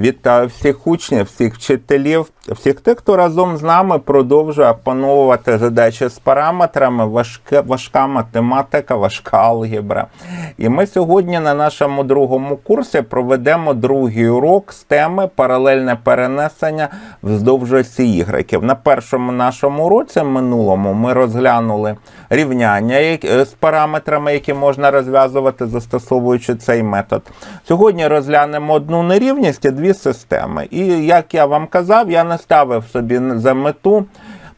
Вітаю всіх учнів, всіх вчителів, всіх тих, хто разом з нами продовжує опановувати задачі з параметрами, важка, важка математика, важка алгебра. І ми сьогодні на нашому другому курсі проведемо другий урок з теми паралельне перенесення вздовж осі ігреків. На першому нашому уроці минулому ми розглянули рівняння е, з параметрами, які можна розв'язувати, застосовуючи цей метод. Сьогодні розглянемо одну нерівність і дві системи. І як я вам казав, я не ставив собі за мету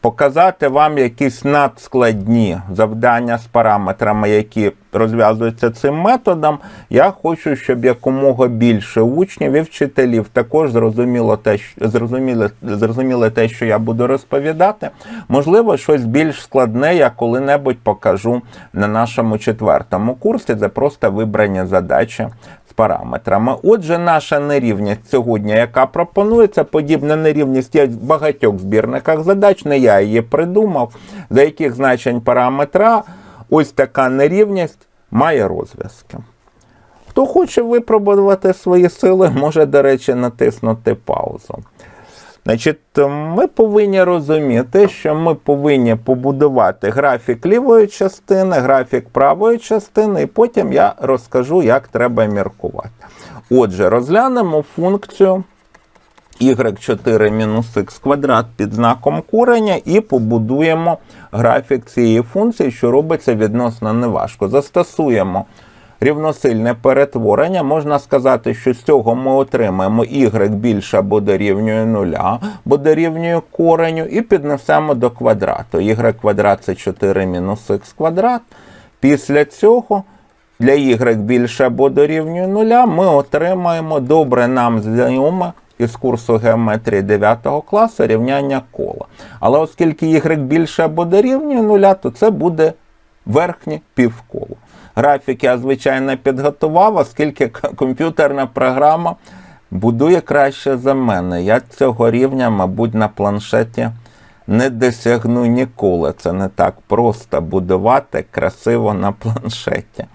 показати вам якісь надскладні завдання з параметрами, які розв'язуються цим методом. Я хочу, щоб якомога більше учнів і вчителів також зрозуміло те, що зрозуміли, зрозуміли те, що я буду розповідати. Можливо, щось більш складне я коли-небудь покажу на нашому четвертому курсі. Це просто вибрані задачі параметрами. Отже, наша нерівність сьогодні, яка пропонується, подібна нерівність є в багатьох збірниках задач, не я її придумав, за яких значень параметра ось така нерівність має розв'язки. Хто хоче випробувати свої сили, може, до речі, натиснути паузу. Значить, ми повинні розуміти, що ми повинні побудувати графік лівої частини, графік правої частини, і потім я розкажу, як треба міркувати. Отже, розглянемо функцію y4 мінус х квадрат під знаком кореня і побудуємо графік цієї функції, що робиться відносно неважко. Застосуємо рівносильне перетворення. Можна сказати, що з цього ми отримаємо y більше або дорівнює нуля, або дорівнює кореню, і піднесемо до квадрату. y квадрат це 4 мінус х квадрат. Після цього для y більше або дорівнює нуля ми отримаємо добре нам знайоме із курсу геометрії 9 класу рівняння кола. Але оскільки y більше або дорівнює нуля, то це буде верхнє півколо. Графік я, звичайно, підготував, оскільки комп'ютерна програма будує краще за мене. Я цього рівня, мабуть, на планшеті не досягну ніколи. Це не так просто будувати красиво на планшеті.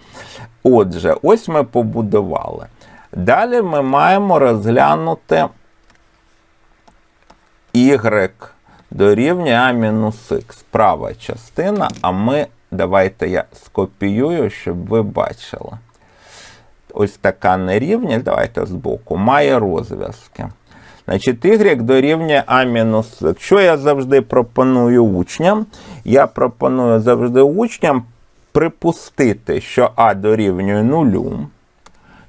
Отже, ось ми побудували. Далі ми маємо розглянути y дорівнює а мінус х. Права частина, а ми, давайте я скопіюю, щоб ви бачили. Ось така нерівність, давайте збоку, має розв'язки. Значить, y дорівнює а мінус х. Що я завжди пропоную учням? Я пропоную завжди учням припустити, що а дорівнює нулю,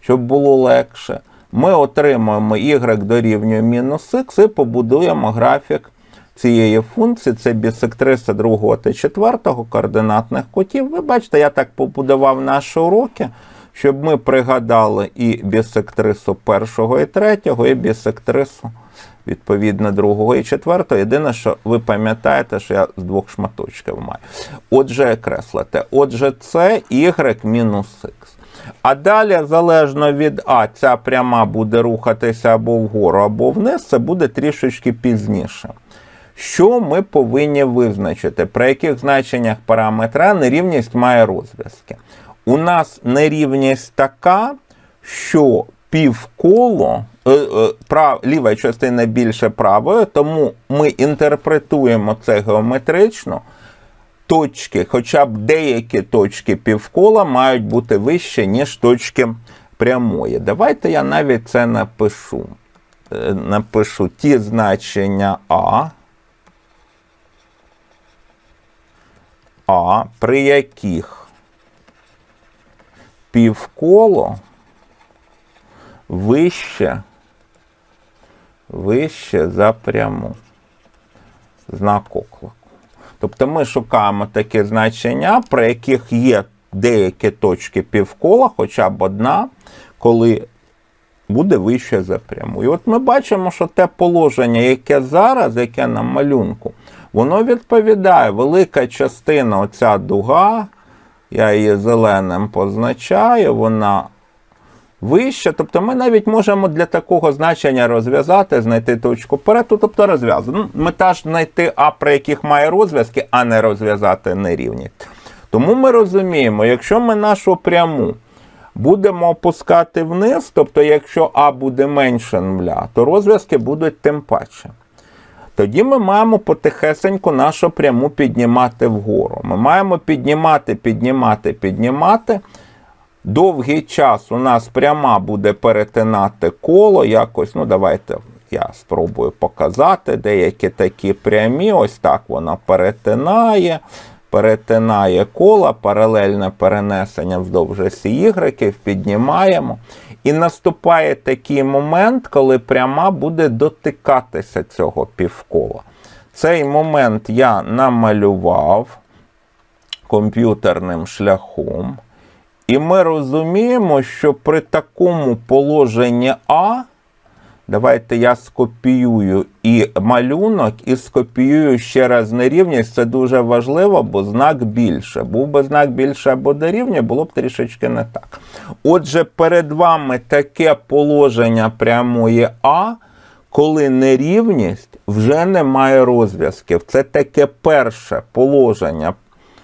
щоб було легше. Ми отримуємо y дорівнює мінус х і побудуємо графік цієї функції. Це бісектриса другого та четвертого координатних кутів. Ви бачите, я так побудував наші уроки, щоб ми пригадали і бісектрису першого і третього, і бісектрису відповідно другого і четвертого. Єдине, що ви пам'ятаєте, що я з двох шматочків маю. Отже, креслите. Отже, це y мінус х. А далі, залежно від А, ця пряма буде рухатися або вгору, або вниз, це буде трішечки пізніше. Що ми повинні визначити, при яких значеннях параметра нерівність має розв'язки? У нас нерівність така, що півколо, е, е, прав, ліва частина більше правої, тому ми інтерпретуємо це геометрично. Точки, хоча б деякі точки півкола мають бути вище, ніж точки прямої. Давайте я навіть це напишу. Е, Напишу ті значення А. А, при яких півколо вище, вище за пряму. Знак оклику. Тобто ми шукаємо такі значення, при яких є деякі точки півкола, хоча б одна, коли буде вище за пряму. І от ми бачимо, що те положення, яке зараз, яке на малюнку, воно відповідає велика частина, оця дуга, я її зеленим позначаю, вона вище. Тобто ми навіть можемо для такого значення розв'язати, знайти точку перету, тобто розв'язати. Ну, мета ж знайти А, при яких має розв'язки, а не розв'язати нерівність. Тому ми розуміємо, якщо ми нашу пряму будемо опускати вниз, тобто, якщо А буде менше нуля, то розв'язки будуть тим паче. Тоді ми маємо потихесеньку нашу пряму піднімати вгору. Ми маємо піднімати, піднімати, піднімати. Довгий час у нас пряма буде перетинати коло. Якось, ну давайте я спробую показати деякі такі прямі. Ось так вона перетинає. Перетинає коло, паралельне перенесення вздовж осі Y, піднімаємо. І наступає такий момент, коли пряма буде дотикатися цього півкола. Цей момент я намалював комп'ютерним шляхом. І ми розуміємо, що при такому положенні А, давайте я скопіюю і малюнок, і скопіюю ще раз нерівність. Це дуже важливо, бо знак більше. Був би знак більше або дорівнює, було б трішечки не так. Отже, перед вами таке положення прямої А, коли нерівність вже не має розв'язків. Це таке перше положення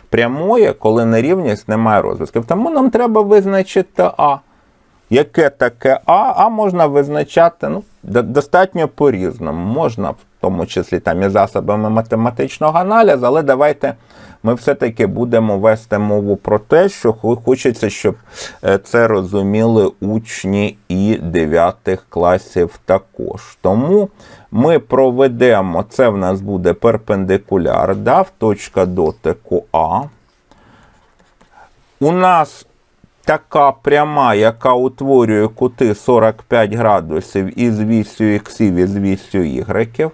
прямої, коли нерівність не має розв'язків. Тому нам треба визначити А. Яке таке А? А можна визначати ну, достатньо по-різному. Можна, в тому числі там і засобами математичного аналізу, але давайте ми все-таки будемо вести мову про те, що хочеться, щоб е, це розуміли учні і 9 класів також. Тому ми проведемо, це в нас буде перпендикуляр, дав точка дотику А. У нас така пряма, яка утворює кути 45 градусів із вісю іксів і з вісю ігреків.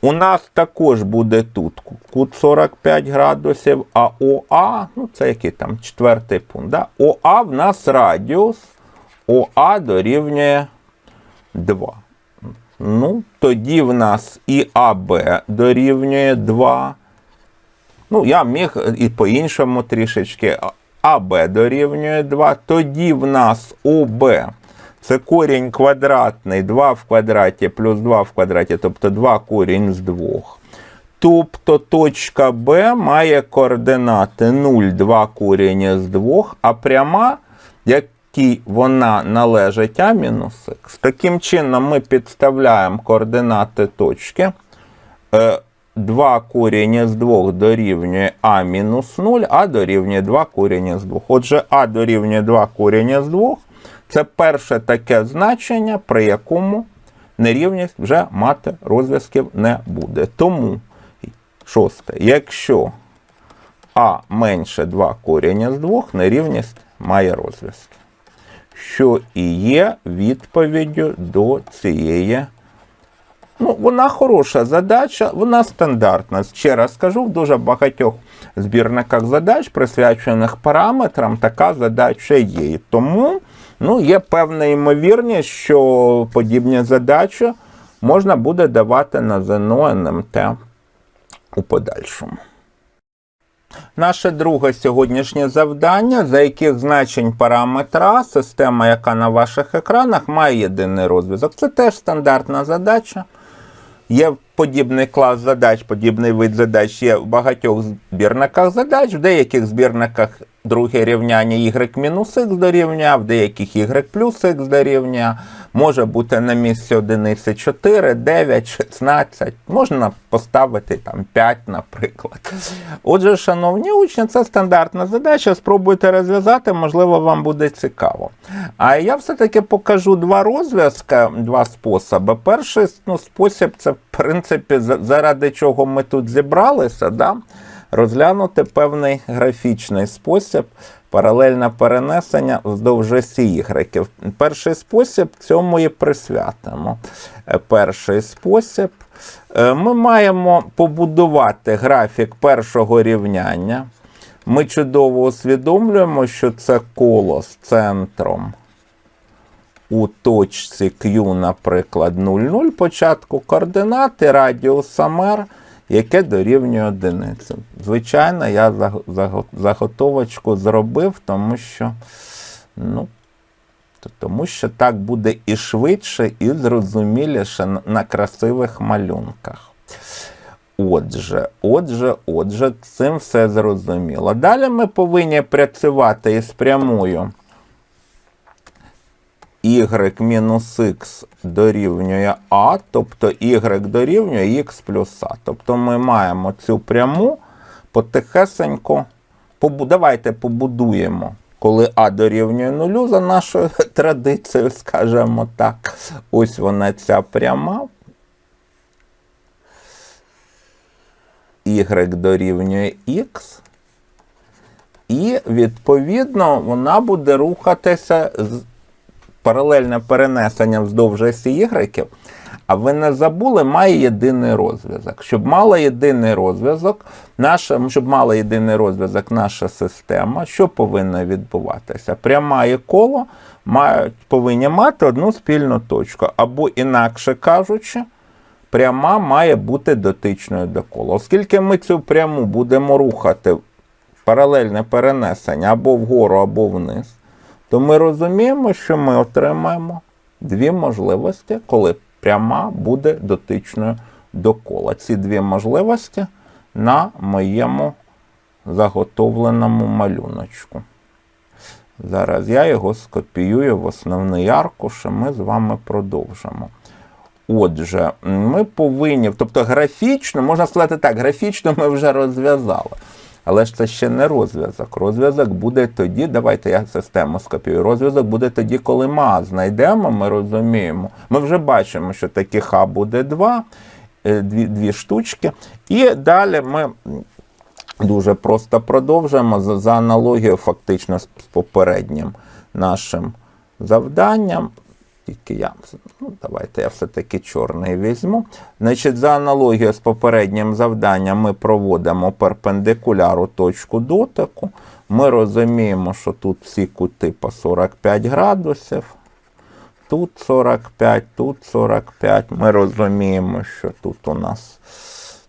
У нас також буде тут кут 45 градусів, а ОА, ну це який там четвертий пункт. Да? ОА в нас радіус, ОА дорівнює 2. Ну, тоді в нас і АБ дорівнює 2. Ну, я міг і по-іншому трішечки. АБ дорівнює 2. Тоді в нас ОБ це корінь квадратний 2 в квадраті плюс 2 в квадраті, тобто 2 корінь з 2. Тобто точка Б має координати 0, 2 корінь з 2, а пряма, якій вона належить А мінус Х. Таким чином ми підставляємо координати точки. Е, 2 корінь з 2 дорівнює А мінус 0, А дорівнює 2 корінь з 2. Отже, А дорівнює 2 корінь з 2. Це перше таке значення, при якому нерівність вже мати розв'язків не буде. Тому, шосте, якщо А менше 2 корінь з 2, нерівність має розв'язки. Що і є відповіддю до цієї. Ну, вона хороша задача, вона стандартна. Ще раз скажу, в дуже багатьох збірниках задач, присвячених параметрам, така задача є. Тому ну, є певна ймовірність, що подібні задачі можна буде давати на ЗНО НМТ у подальшому. Наше друге сьогоднішнє завдання, за яких значень параметра система, яка на ваших екранах, має єдиний розв'язок. Це теж стандартна задача. Є подібний клас задач, подібний вид задач є в багатьох збірниках задач, в деяких збірниках друге рівняння y мінус х дорівнює, в деяких y плюс х дорівнює. Може бути на місці одиниці 4, 9, 16, можна поставити там 5, наприклад. Отже, шановні учні, це стандартна задача. Спробуйте розв'язати, можливо, вам буде цікаво. А я все-таки покажу два розв'язки, два способи. Перший ну, спосіб це, в принципі, заради чого ми тут зібралися. Да? Розглянути певний графічний спосіб паралельне перенесення вздовж осі ігреків. Перший спосіб цьому і присвятимо. Е, Перший спосіб. Е, Ми маємо побудувати графік першого рівняння. Ми чудово усвідомлюємо, що це коло з центром у точці Q, наприклад, 0,0 початку координати радіусом R, яке дорівнює одиниці. Звичайно, я заго- заго- заготовочку зробив, тому що, ну, тому що так буде і швидше, і зрозуміліше на- красивих малюнках. Отже, отже, отже, цим все зрозуміло. Далі ми повинні працювати із прямою y мінус х дорівнює а, тобто y дорівнює х плюс а. Тобто ми маємо цю пряму потихесенько. побу- Давайте побудуємо, коли а дорівнює нулю, за нашою традицією, скажімо так. Ось вона ця пряма. y дорівнює х. І, відповідно, вона буде рухатися з паралельне перенесення вздовж осі Y, а ви не забули, має єдиний розв'язок. Щоб мала єдиний розв'язок, наша, щоб мала єдиний розв'язок наша система, що повинно відбуватися? Пряма і коло мають, повинні мати одну спільну точку. Або, інакше кажучи, пряма має бути дотичною до кола. Оскільки ми цю пряму будемо рухати паралельне перенесення або вгору, або вниз, то ми розуміємо, що ми отримаємо дві можливості, коли пряма буде дотичною до кола. Ці дві можливості на моєму заготовленому малюночку. Зараз я його скопіюю в основний аркуш, і ми з вами продовжимо. Отже, ми повинні, тобто графічно, можна сказати так, графічно ми вже розв'язали. Але ж це ще не розв'язок. Розв'язок буде тоді, давайте я систему скопію. Розв'язок буде тоді, коли ми А знайдемо, ми розуміємо. Ми вже бачимо, що таких А буде два, е, дві, дві штучки. І далі ми дуже просто продовжуємо за, аналогією фактично з попереднім нашим завданням. Тільки я, ну, давайте я все-таки чорний візьму. Значить, за аналогією з попереднім завданням ми проводимо перпендикуляру точку дотику. Ми розуміємо, що тут всі кути по 45 градусів. Тут 45, тут 45. Ми розуміємо, що тут у нас,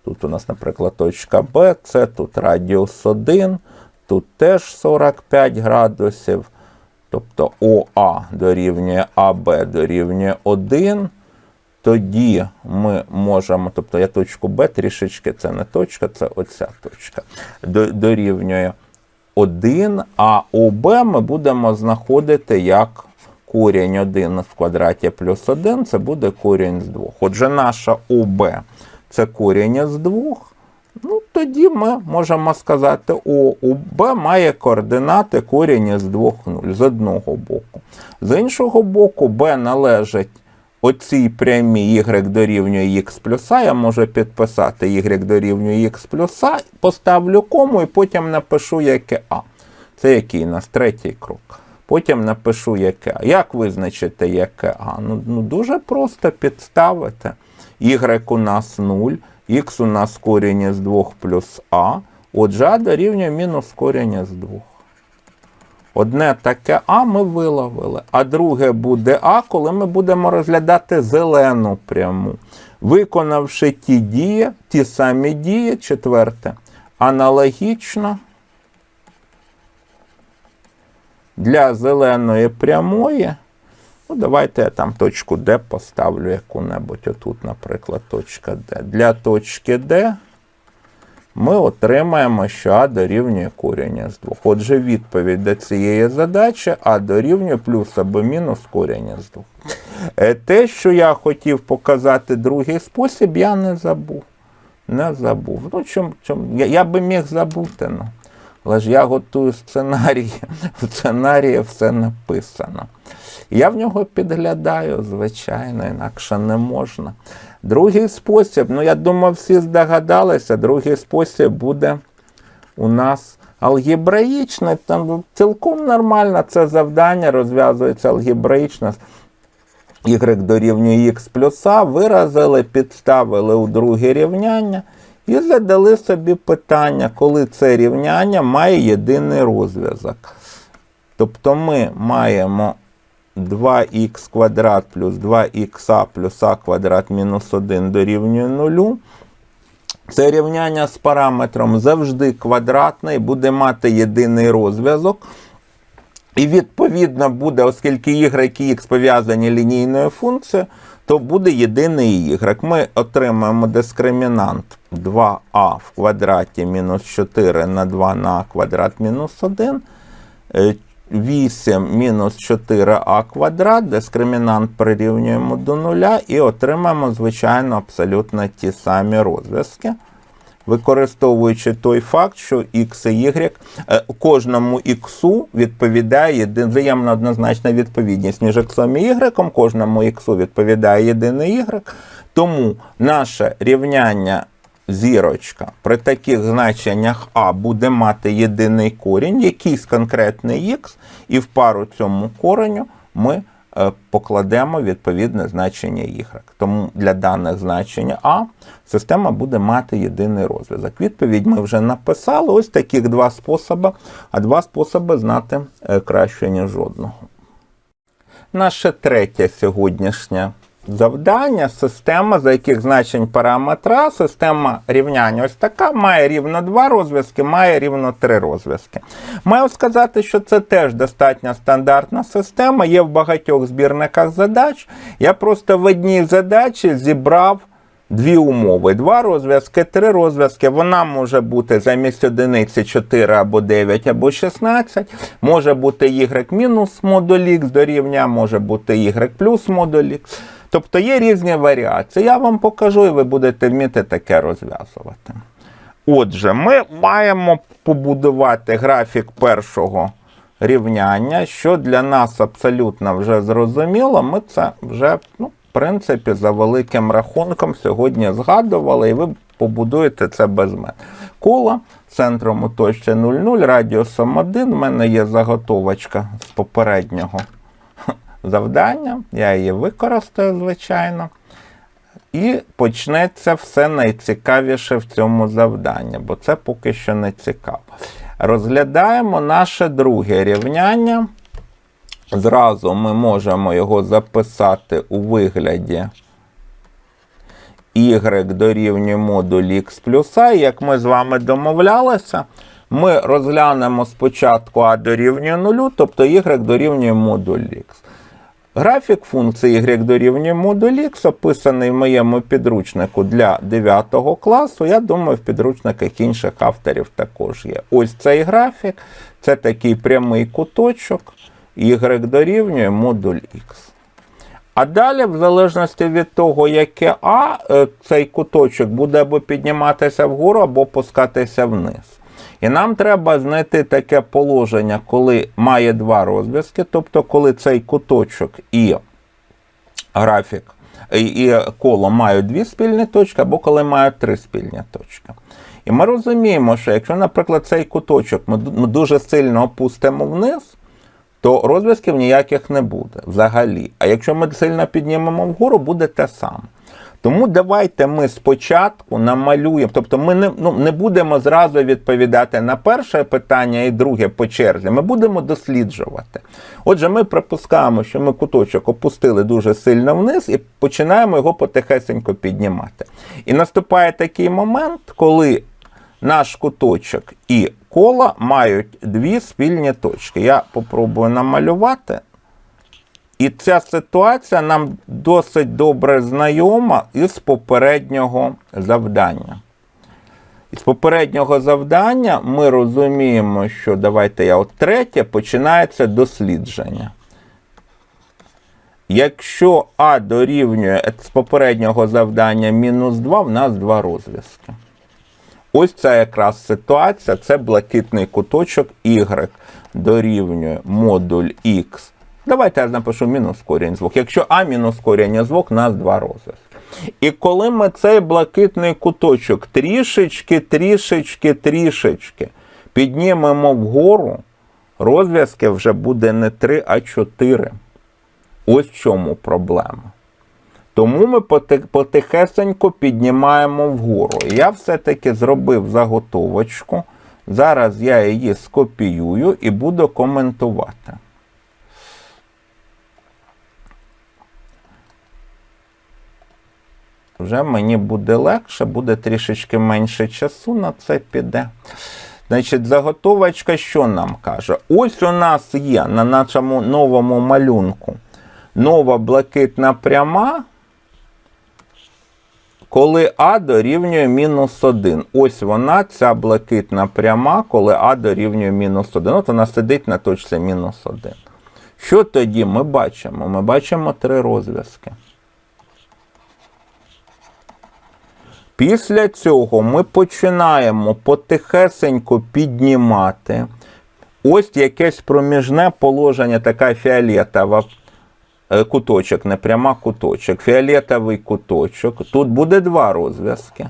тут у нас, наприклад, точка Б, це тут радіус 1, тут теж 45 градусів. Тобто ОА дорівнює АБ дорівнює 1. Тоді ми можемо, тобто я точку Б трішечки, це не точка, це оця точка. Дорівнює 1, а ОБ ми будемо знаходити як корінь 1 в квадраті плюс 1, це буде корінь з 2. Отже, наша ОБ це корінь із 2. Ну, тоді ми можемо сказати, о, у Б має координати корінь із двох нуль з одного боку. З іншого боку, Б належить оцій прямій y дорівнює х плюс. Я можу підписати y дорівнює х плюс поставлю кому і потім напишу яке А. Це який у нас третій крок. Потім напишу яке А. Як визначити яке А? Ну, ну дуже просто підставити. Y у нас 0, х у нас корінь із 2 плюс а. Отже, а дорівнює мінус корінь із 2. Одне таке А ми виловили, а друге буде А, коли ми будемо розглядати зелену пряму. Виконавши ті дії, ті самі дії, четверте, аналогічно для зеленої прямої. Ну, давайте я там точку Д поставлю яку-небудь. Отут, наприклад, точка Д. Для точки Д ми отримаємо, що А дорівнює корінь з 2. Отже, відповідь до цієї задачі А дорівнює плюс або мінус корінь з 2. Е, Те, що я хотів показати другий спосіб, я не забув. Не забув. Ну, чом, чом, я, я би міг забути. Ну. Але ж я готую сценарій. В сценарії все написано. Я в нього підглядаю, звичайно, інакше не можна. Другий спосіб, ну я думаю, всі здогадалися, другий спосіб буде у нас алгебраїчний. Там цілком нормально це завдання розв'язується алгебраїчно. Y дорівнює х плюс А, виразили, підставили у друге рівняння і задали собі питання, коли це рівняння має єдиний розв'язок. Тобто ми маємо 2х квадрат плюс 2х плюс а квадрат мінус 1 дорівнює 0. Це рівняння з параметром завжди квадратне і буде мати єдиний розв'язок. І відповідно буде, оскільки y і x пов'язані лінійною функцією, то буде єдиний y. Ми отримаємо дискримінант 2а в квадраті мінус 4 на 2 на квадрат мінус 1. Е, 8 мінус 4а квадрат, дискримінант прирівнюємо до нуля і отримаємо, звичайно, абсолютно ті самі розв'язки. Використовуючи той факт, що x і y, е, кожному x відповідає взаємно однозначна відповідність між x і y, кожному x відповідає єдиний y. Тому наше рівняння зірочка при таких значеннях А буде мати єдиний корінь, якийсь конкретний х, і в пару цьому кореню ми е, покладемо відповідне значення y. Тому для даних значення А система буде мати єдиний розв'язок. Відповідь ми вже написали. Ось таких два способи, а два способи знати е, краще, ніж жодного. Наше третє сьогоднішнє завдання система, за яких значень параметра, система рівняння ось така, має рівно два розв'язки, має рівно три розв'язки. Маю сказати, що це теж достатньо стандартна система, є в багатьох збірниках задач. Я просто в одній задачі зібрав. Дві умови, два розв'язки, три розв'язки. Вона може бути замість одиниці 4 або 9 або 16. Може бути y мінус модуль x дорівнює, може бути y плюс модуль. Тобто є різні варіації. Я вам покажу, і ви будете вміти таке розв'язувати. Отже, ми маємо побудувати графік першого рівняння, що для нас абсолютно вже зрозуміло. Ми це вже, ну, в принципі, за великим рахунком сьогодні згадували, і ви побудуєте це без мене. Коло центром у точці 0,0, радіусом 1. У мене є заготовочка з попереднього завдання. Я її використаю, звичайно. І почнеться все найцікавіше в цьому завданні, бо це поки що не цікаво. Розглядаємо наше друге рівняння. Зразу ми можемо його записати у вигляді y дорівнює модуль x плюс а. Як ми з вами домовлялися, ми розглянемо спочатку а дорівнює 0, тобто y дорівнює модуль x. Графік функції y дорівнює модуль x описаний в моєму підручнику для 9 класу. Я думаю, в підручниках інших авторів також є. Ось цей графік це такий прямий куточок, y дорівнює модуль x. А далі, в залежності від того, яке А, е, цей куточок буде або підніматися вгору, або опускатися вниз. І нам треба знайти таке положення, коли має два розв'язки, тобто коли цей куточок і графік, і, коло мають дві спільні точки, або коли мають три спільні точки. І ми розуміємо, що якщо, наприклад, цей куточок ми дуже сильно опустимо вниз, то розв'язків ніяких не буде взагалі. А якщо ми сильно піднімемо вгору, буде те саме. Тому давайте ми спочатку намалюємо, тобто ми не ну, не будемо зразу відповідати на перше питання і друге по черзі. Ми будемо досліджувати. Отже, ми припускаємо, що ми куточок опустили дуже сильно вниз і починаємо його потихесенько піднімати. І наступає такий момент, коли наш куточок і коло мають дві спільні точки. Я попробую намалювати. І ця ситуація нам досить добре знайома із попереднього завдання. Із попереднього завдання ми розуміємо, що давайте я от третє починається дослідження. Якщо А дорівнює з попереднього завдання мінус 2, в нас два розв'язки. Ось ця якраз ситуація, це блакитний куточок Y дорівнює модуль Х. Давайте я напишу мінус корінь звук. Якщо А мінус корінь звук, нас два розв'язки. І коли ми цей блакитний куточок трішечки, трішечки, трішечки піднімемо вгору, розв'язки вже буде не 3, а 4. Ось в чому проблема. Тому ми потихесенько піднімаємо вгору. Я все-таки зробив заготовочку. Зараз я її скопіюю і буду коментувати. Вже мені буде легше, буде трішечки менше часу на це піде. Значить, заготовочка що нам каже? Ось у нас є на нашому новому малюнку нова блакитна пряма, коли А дорівнює мінус 1. Ось вона, ця блакитна пряма, коли А дорівнює мінус 1. От вона сидить на точці мінус 1. Що тоді ми бачимо? Ми бачимо три розв'язки. Після цього ми починаємо потихесенько піднімати ось якесь проміжне положення, така фіолетова е, куточок, не пряма куточок, фіолетовий куточок. Тут буде два розв'язки.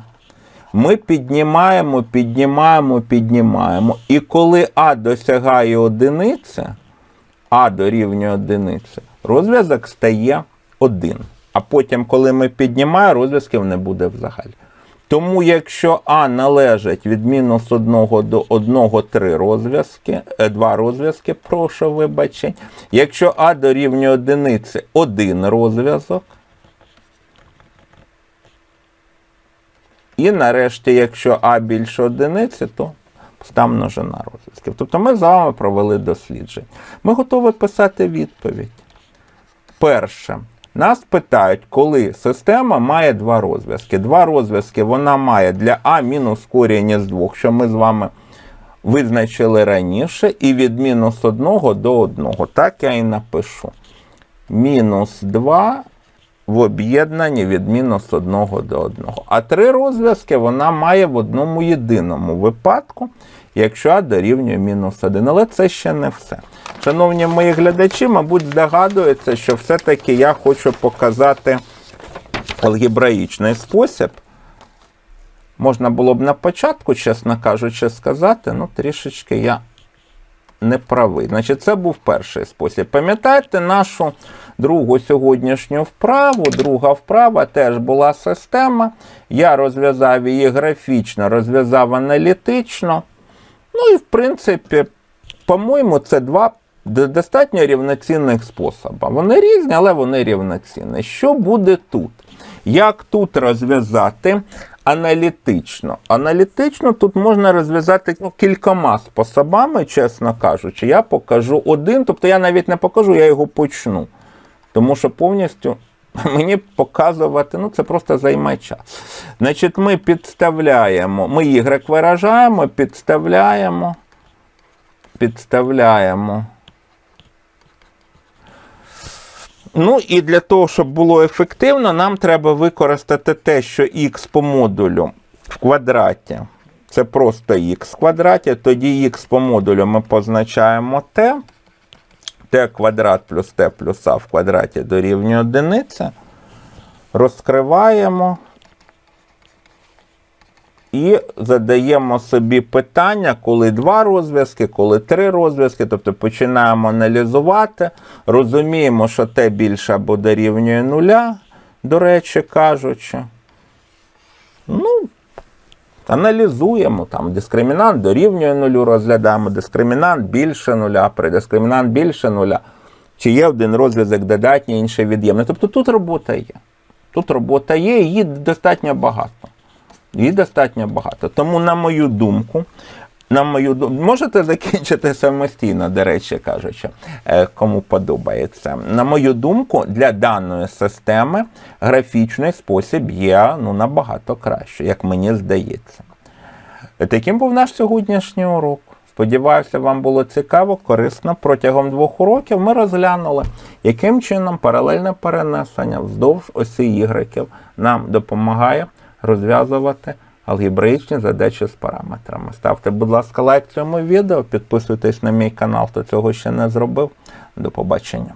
Ми піднімаємо, піднімаємо, піднімаємо. І коли А досягає одиниці, А дорівнює одиниці, розв'язок стає один. А потім, коли ми піднімаємо, розв'язків не буде взагалі. Тому якщо А належить від мінус 1 до 1 3 розв'язки, е, два розв'язки, прошу вибачень. Якщо А дорівнює одиниці, один розв'язок. І нарешті, якщо А більше одиниці, то там множина розв'язків. Тобто ми з вами провели дослідження. Ми готові писати відповідь. Перше. Нас питають, коли система має два розв'язки. Два розв'язки вона має для А мінус коріння з двох, що ми з вами визначили раніше, і від мінус 1 до 1. Так я і напишу. Мінус 2 в об'єднанні від мінус 1 до 1. А три розв'язки вона має в одному єдиному випадку, якщо А дорівнює мінус 1. Але це ще не все. Шановні мої глядачі, мабуть, здогадуються, що все-таки я хочу показати алгебраїчний спосіб. Можна було б на початку, чесно кажучи, сказати, ну трішечки я не правий. Значить, це був перший спосіб. Пам'ятаєте нашу другу сьогоднішню вправу? Друга вправа теж була система. Я розв'язав її графічно, розв'язав аналітично. Ну і в принципі, по-моєму, це два достатньо рівноцінних способи. Вони різні, але вони рівноцінні. Що буде тут? Як тут розв'язати аналітично? Аналітично тут можна розв'язати ну, кількома способами, чесно кажучи. Я покажу один, тобто я навіть не покажу, я його почну. Тому що повністю мені показувати, ну це просто займе час. Значить, ми підставляємо, ми Y виражаємо, підставляємо, підставляємо. Ну і для того, щоб було ефективно, нам треба використати те, що х по модулю в квадраті. Це просто х в квадраті, тоді х по модулю ми позначаємо t. t квадрат плюс t плюс а в квадраті дорівнює одиниці. Розкриваємо і задаємо собі питання, коли два розв'язки, коли три розв'язки. Тобто починаємо аналізувати, розуміємо, що t більше або дорівнює нуля, до речі кажучи. Ну, аналізуємо там дискримінант дорівнює нулю, розглядаємо дискримінант більше нуля, при дискримінант більше нуля. Чи є один розв'язок додатній, інший від'ємний. Тобто тут робота є. Тут робота є, її достатньо багато. Її достатньо багато. Тому, на мою думку, на мою думку, можете закінчити самостійно, до речі кажучи, е, кому подобається. На мою думку, для даної системи графічний спосіб є ну, набагато краще, як мені здається. Таким був наш сьогоднішній урок. Сподіваюся, вам було цікаво, корисно. Протягом двох уроків ми розглянули, яким чином паралельне перенесення вздовж осі ігреків нам допомагає розв'язувати алгебраїчні задачі з параметрами. Ставте, будь ласка, лайк цьому відео, підписуйтесь на мій канал, хто цього ще не зробив. До побачення.